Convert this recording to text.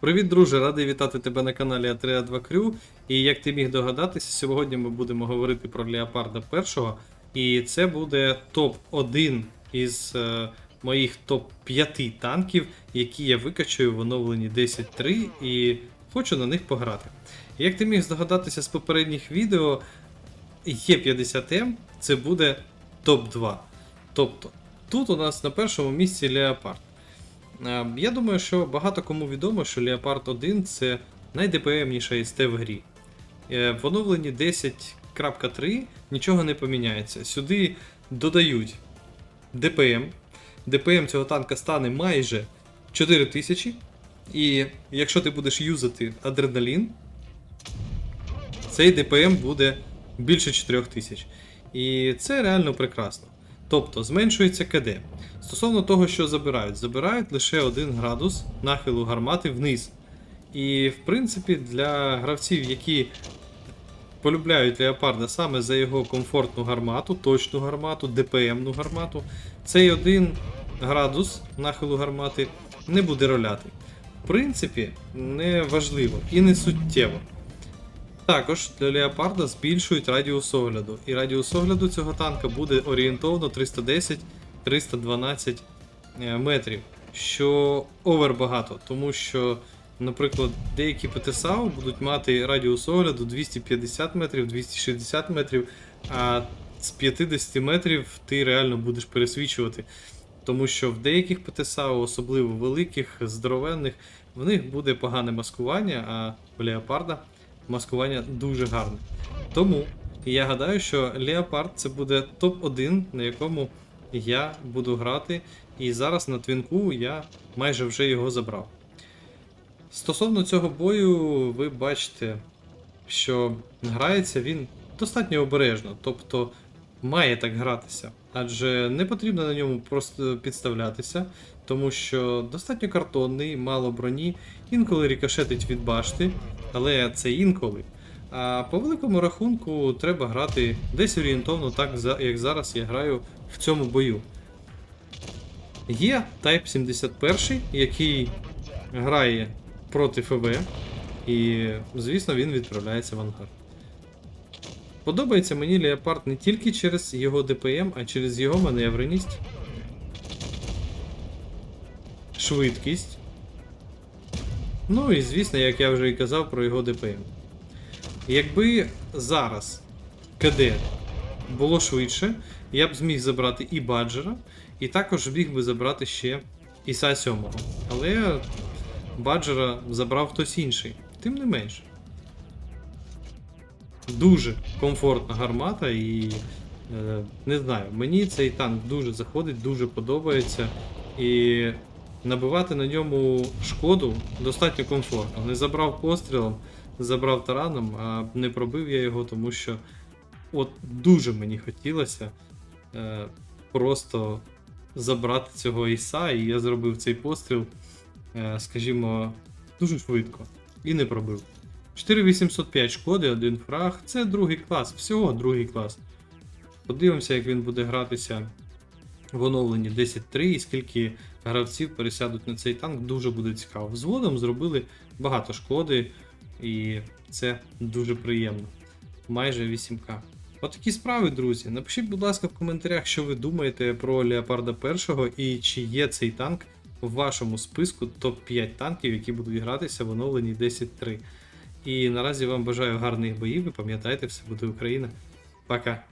Привіт, друже! Радий вітати тебе на каналі А3А2 Crew. І як ти міг догадатися, сьогодні ми будемо говорити про Леопарда першого. І це буде топ-1 із е, моїх топ-5 танків, які я викачую в оновленні 10.3 і хочу на них пограти. Як ти міг здогадатися з попередніх відео, Є50М це буде топ-2. Тобто, тут у нас на першому місці Леопард. Е, Я думаю, що багато кому відомо, що Leopard 1 це найДПМніша СТ в грі. Е, В оновленні 10.3 нічого не поміняється. Сюди додають ДПМ. ДПМ цього танка стане майже 4000. І якщо ти будеш юзати адреналін, цей ДПМ буде більше 4000. І це реально прекрасно. Тобто зменшується КД. Стосовно того, що забирають, забирають лише 1 градус нахилу гармати вниз. І в принципі для гравців, які полюбляють леопарда саме за його комфортну гармату, точну гармату, ДПМну гармату, цей 1 градус нахилу гармати не буде роляти. В принципі, не важливо і не суттєво. Також для Леопарда збільшують радіус огляду, і радіус огляду цього танка буде орієнтовно 310-312 е, метрів, що овер багато, тому що, наприклад, деякі ПТСАУ будуть мати радіус огляду 250 метрів, 260 метрів, а з 50 метрів ти реально будеш пересвічувати. Тому що в деяких ПТСАУ, особливо великих, здоровенних, в них буде погане маскування, а в Леопарда маскування дуже гарне. Тому я гадаю, що Леопард це буде топ-1, на якому я буду грати. І зараз на твінку я майже вже його забрав. Стосовно цього бою, ви бачите, що грається він достатньо обережно, тобто має так гратися. Адже не потрібно на ньому просто підставлятися, тому що достатньо картонний, мало броні, інколи рікошетить від башти, але це інколи. А по великому рахунку треба грати десь орієнтовно так, як зараз я граю в цьому бою. Є Type 71, який грає проти ФВ, і, звісно, він відправляється в ангар. Подобається мені Леопард не тільки через його ДПМ, а через його маневреність, швидкість. Ну і звісно, як я вже і казав про його ДПМ. Якби зараз КД було швидше, я б зміг забрати і Баджера, і також зміг би забрати ще Іса 7. Але Баджера забрав хтось інший. Тим не менше. Дуже комфортна гармата і е, не знаю, мені цей танк дуже заходить, дуже подобається. І набивати на ньому шкоду достатньо комфортно. Не забрав пострілом, забрав тараном, а не пробив я його, тому що от дуже мені хотілося е, просто забрати цього іса, і я зробив цей постріл, е, скажімо, дуже швидко. І не пробив. 4805 шкоди, один фраг. Це другий клас, всього другий клас. Подивимося, як він буде гратися в оновленні 10.3 і скільки гравців пересядуть на цей танк, дуже буде цікаво. Взводом зробили багато шкоди, і це дуже приємно. Майже 8К. Отакі справи, друзі. Напишіть, будь ласка, в коментарях, що ви думаєте про Леопарда 1 і чи є цей танк в вашому списку топ-5 танків, які будуть гратися в оновленні 10.3. І наразі вам бажаю гарних боїв і пам'ятайте, все буде Україна. Пока.